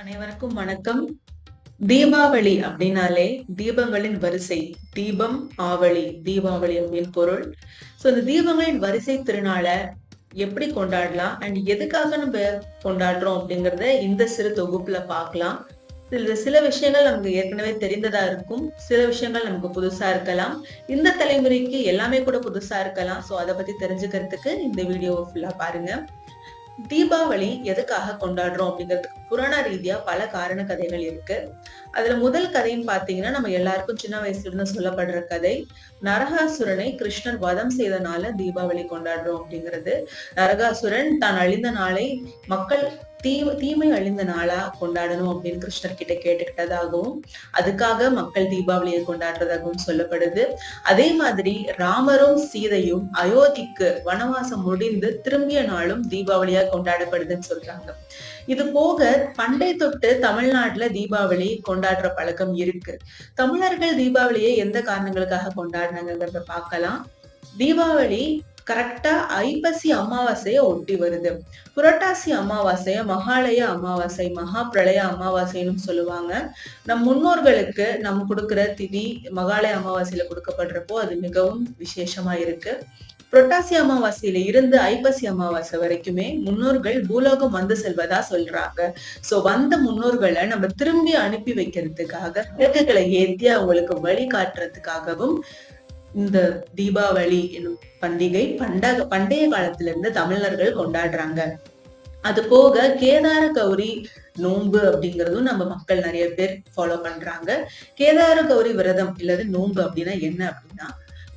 அனைவருக்கும் வணக்கம். தீபாவளி அப்படின்னாலே தீபங்களின் வரிசை. தீபம் ஆவளி. தீபாவளி அப்படின்னு பொருள். சோ இந்த தீபங்களின் வரிசை திருநாளை எப்படி கொண்டாடலாம்? அண்ட் எதுக்காக நம்ம கொண்டாடுறோம் அப்படிங்கிறத இந்த சிறு தொகுப்புல பார்க்கலாம். இதுல சில விஷயங்கள் நமக்கு ஏற்கனவே தெரிந்ததா இருக்கும். சில விஷயங்கள் நமக்கு புதுசா இருக்கலாம். இந்த தலைமுறைக்கு எல்லாமே கூட புதுசா இருக்கலாம். ஸோ அதை பத்தி தெரிஞ்சுக்கிறதுக்கு இந்த வீடியோவை ஃபுல்லா பாருங்க. தீபாவளி எதுக்காக கொண்டாடுறோம் அப்படிங்கிறதுக்கு புராண ரீதியா பல காரண கதைகள் இருக்கு. அதுல முதல் கதைன்னு பாத்தீங்கன்னா நம்ம எல்லாருக்கும் சின்ன வயசுல இருந்து சொல்லப்படுற கதை நரகாசுரனை கிருஷ்ணர் வதம் செய்தனால தீபாவளி கொண்டாடுறோம் அப்படிங்கிறது. நரகாசுரன் தான் அழிந்த நாளை மக்கள் தீ தீமை அழிந்த நாளா கொண்டாடணும் அப்படின்னு கிருஷ்ணர் கிட்ட கேட்டுக்கிட்டதாகவும் அதுக்காக மக்கள் தீபாவளியை கொண்டாடுறதாகவும் சொல்லப்படுது. அதே மாதிரி ராமரும் சீதையும் அயோத்திக்கு வனவாசம் முடிந்து திரும்பிய நாளும் தீபாவளியா கொண்டாடப்படுதுன்னு சொல்றாங்க. இது போக பண்டை தொட்டு தமிழ்நாட்டுல தீபாவளி கொண்டாடுற பழக்கம் இருக்கு. தமிழர்கள் தீபாவளியை எந்த காரணங்களுக்காக கொண்டாடுறாங்கிறத பார்க்கலாம். தீபாவளி கரெக்டா ஐப்பசி அமாவாசைய ஒட்டி வருது. புரட்டாசி அமாவாசைய மகாலய அமாவாசை மகா பிரளய அமாவாசைன்னு சொல்லுவாங்க. நம் முன்னோர்களுக்கு நம்ம கொடுக்கிற திதி மகாலய அமாவாசையில கொடுக்கப்படுறப்போ அது மிகவும் விசேஷமா இருக்கு. புரட்டாசி அமாவாசையில இருந்து ஐப்பசி அமாவாசை வரைக்குமே முன்னோர்கள் பூலோகம் வந்து செல்வதா சொல்றாங்க. சோ வந்த முன்னோர்களை நம்ம திரும்பி அனுப்பி வைக்கிறதுக்காக விளக்குகளை ஏத்தி அவங்களுக்கு வழி காட்டுறதுக்காகவும் இந்த தீபாவளி என்னும் பண்டிகை பண்டக பண்டைய காலத்துல இருந்து தமிழர்கள் கொண்டாடுறாங்க. அது போக கேதார கௌரி நோன்பு அப்படிங்கறதும் நம்ம மக்கள் நிறைய பேர் ஃபாலோ பண்றாங்க. கேதார கௌரி விரதம் இல்லது நோன்பு அப்படின்னா என்ன அப்படின்னா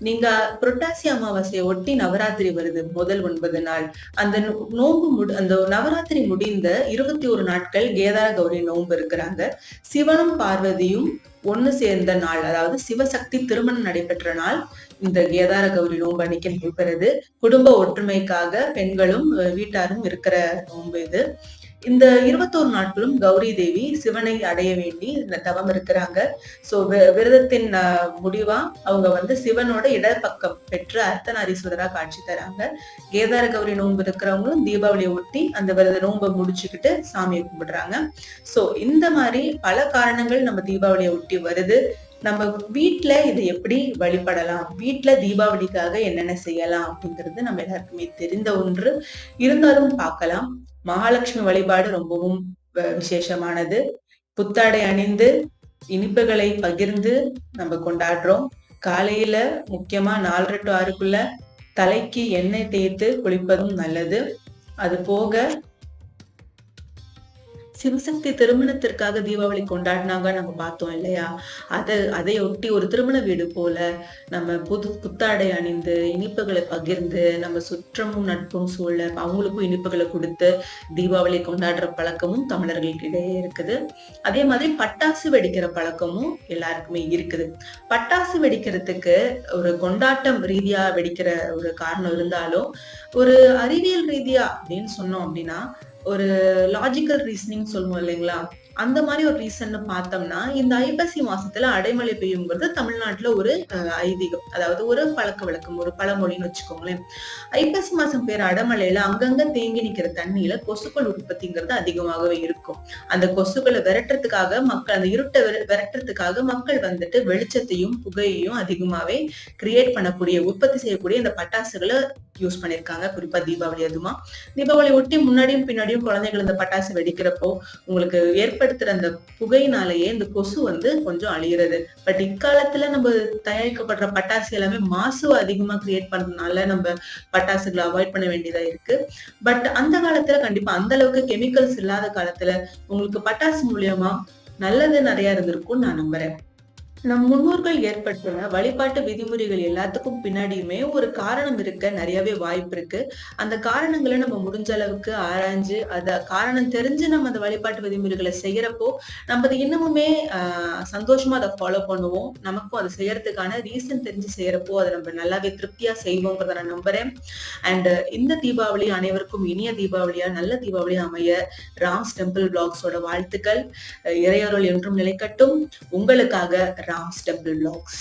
நீங்க புரட்டாசி அமாவாசையை ஒட்டி நவராத்திரி வருது முதல் ஒன்பது நாள். அந்த நோன்பு முடி அந்த நவராத்திரி முடிந்த இருபத்தி ஒரு நாட்கள் கேதார கௌரி நோன்பு இருக்கிறாங்க. சிவனும் பார்வதியும் ஒண்ணு சேர்ந்த நாள் அதாவது சிவசக்தி திருமணம் நடைபெற்ற நாள் இந்த கேதார கௌரி நோன்பு அன்னைக்கு நடைபெறுது. குடும்ப ஒற்றுமைக்காக பெண்களும் வீட்டாரும் இருக்கிற நோன்பு இது. இந்த இருபத்தோரு நாட்களும் கௌரி தேவி சிவனை அடைய வேண்டி இந்த தவம் இருக்கிறாங்க. சோ விரதத்தின் முடிவா அவங்க வந்து சிவனோட இடப்பக்கம் பெற்று அர்த்தநாரீஸ்வரரா காட்சி தராங்க. கேதார கௌரி நோன்பு இருக்கிறவங்களும் தீபாவளியை ஒட்டி அந்த விரத நோன்பை முடிச்சுக்கிட்டு சாமியை கும்பிடுறாங்க. சோ இந்த மாதிரி பல காரணங்கள் நம்ம தீபாவளியை ஒட்டி வருது. நம்ம வீட்டுல இதை எப்படி வழிபடலாம்? வீட்டுல தீபாவளிக்காக என்னென்ன செய்யலாம் அப்படிங்கிறது நம்ம எல்லாருக்குமே தெரிந்த ஒன்று. இருந்தாலும் பார்க்கலாம். மகாலட்சுமி வழிபாடு ரொம்பவும் விசேஷமானது. புத்தாடை அணிந்து இனிப்புகளை பகிர்ந்து நம்ம கொண்டாடுறோம். காலையில முக்கியமா நாலரை டு ஆறுக்குள்ள தலைக்கு எண்ணெய் தேய்த்து குளிப்பதும் நல்லது. அது போக சிவசக்தி திருமணத்திற்காக தீபாவளி கொண்டாடினாங்க நம்ம பார்த்தோம் இல்லையா? அதை அதை ஒட்டி ஒரு திருமண வீடு போல நம்ம புது புத்தாடை அணிந்து இனிப்புகளை பகிர்ந்து நம்ம சுற்றமும் நட்பும் சூழ அவங்களுக்கும் இனிப்புகளை கொடுத்து தீபாவளி கொண்டாடுற பழக்கமும் தமிழர்களுக்கு இடையே இருக்குது. அதே மாதிரி பட்டாசு வெடிக்கிற பழக்கமும் எல்லாருக்குமே இருக்குது. பட்டாசு வெடிக்கிறதுக்கு ஒரு கொண்டாட்டம் ரீதியா வெடிக்கிற ஒரு காரணம் இருந்தாலும் ஒரு அறிவியல் ரீதியா அப்படின்னு சொன்னோம் அப்படின்னா ஒரு லாஜிக்கல் ரீசனிங் சொல்லுவோம் இல்லைங்களா? அந்த மாதிரி ஒரு ரீசன் பார்த்தோம்னா இந்த ஐப்பசி மாசத்துல அடைமழை பெய்யுங்கிறது தமிழ்நாட்டுல ஒரு ஐதீகம். அதாவது ஒரு பழக்க வழக்கம் ஒரு பழமொழின்னு வச்சுக்கோங்களேன். ஐப்பசி மாசம் பேர் அடைமழையில அங்கங்க தேங்கி நிக்கிற தண்ணியில கொசுக்கள் உற்பத்திங்கிறது அதிகமாகவே இருக்கும். அந்த கொசுக்களை விரட்டுறதுக்காக மக்கள் அந்த இருட்டை விரட்டுறதுக்காக மக்கள் வந்துட்டு வெளிச்சத்தையும் புகையையும் அதிகமாவே கிரியேட் பண்ணக்கூடிய உற்பத்தி செய்யக்கூடிய இந்த பட்டாசுகளை யூஸ் பண்ணியிருக்காங்க குறிப்பா தீபாவளி அதுமா. தீபாவளி ஒட்டி முன்னாடியும் பின்னாடியும் குழந்தைகள் இந்த பட்டாசு வெடிக்கிறப்போ உங்களுக்கு ஏற்படுத்துற அந்த புகையினாலேயே இந்த கொசு வந்து கொஞ்சம் அழிகிறது பட் இக்காலத்துல நம்ம தயாரிக்கப்படுற பட்டாசு எல்லாமே மாசு அதிகமா கிரியேட் பண்றதுனால நம்ம பட்டாசுகளை அவாய்ட் பண்ண வேண்டியதா இருக்கு. பட் அந்த காலத்துல கண்டிப்பா அந்த அளவுக்கு கெமிக்கல்ஸ் இல்லாத காலத்துல உங்களுக்கு பட்டாசு மூலியமா நல்லது நிறைய இருந்திருக்கும் நான் நம்புறேன். நம் முன்னோர்கள் ஏற்பட்டுள்ள வழிபாட்டு விதிமுறைகள் எல்லாத்துக்கும் பின்னாடியுமே ஒரு காரணம் இருக்க நிறையவே வாய்ப்பு இருக்கு. அந்த காரணங்களை நம்ம முடிஞ்ச அளவுக்கு ஆராய்ஞ்சு அத காரணம் தெரிஞ்சு நம்ம அந்த வழிபாட்டு விதிமுறைகளை செய்யறப்போ நம்ம அது இன்னமுமே ஆஹ் சந்தோஷமா அதை ஃபாலோ பண்ணுவோம். நமக்கும் அதை செய்யறதுக்கான ரீசன் தெரிஞ்சு செய்யறப்போ அதை நம்ம நல்லாவே திருப்தியா செய்வோங்கிறத நான் நம்புறேன். அண்ட் இந்த தீபாவளி அனைவருக்கும் இனிய தீபாவளியா நல்ல தீபாவளியா அமைய ராம்ஸ் டெம்பிள் பிளாக்ஸோட வாழ்த்துக்கள். இறையருள் என்றும் நிலைக்கட்டும். உங்களுக்காக ராம்ஸ் டெம்பிள் பிளாக்ஸ்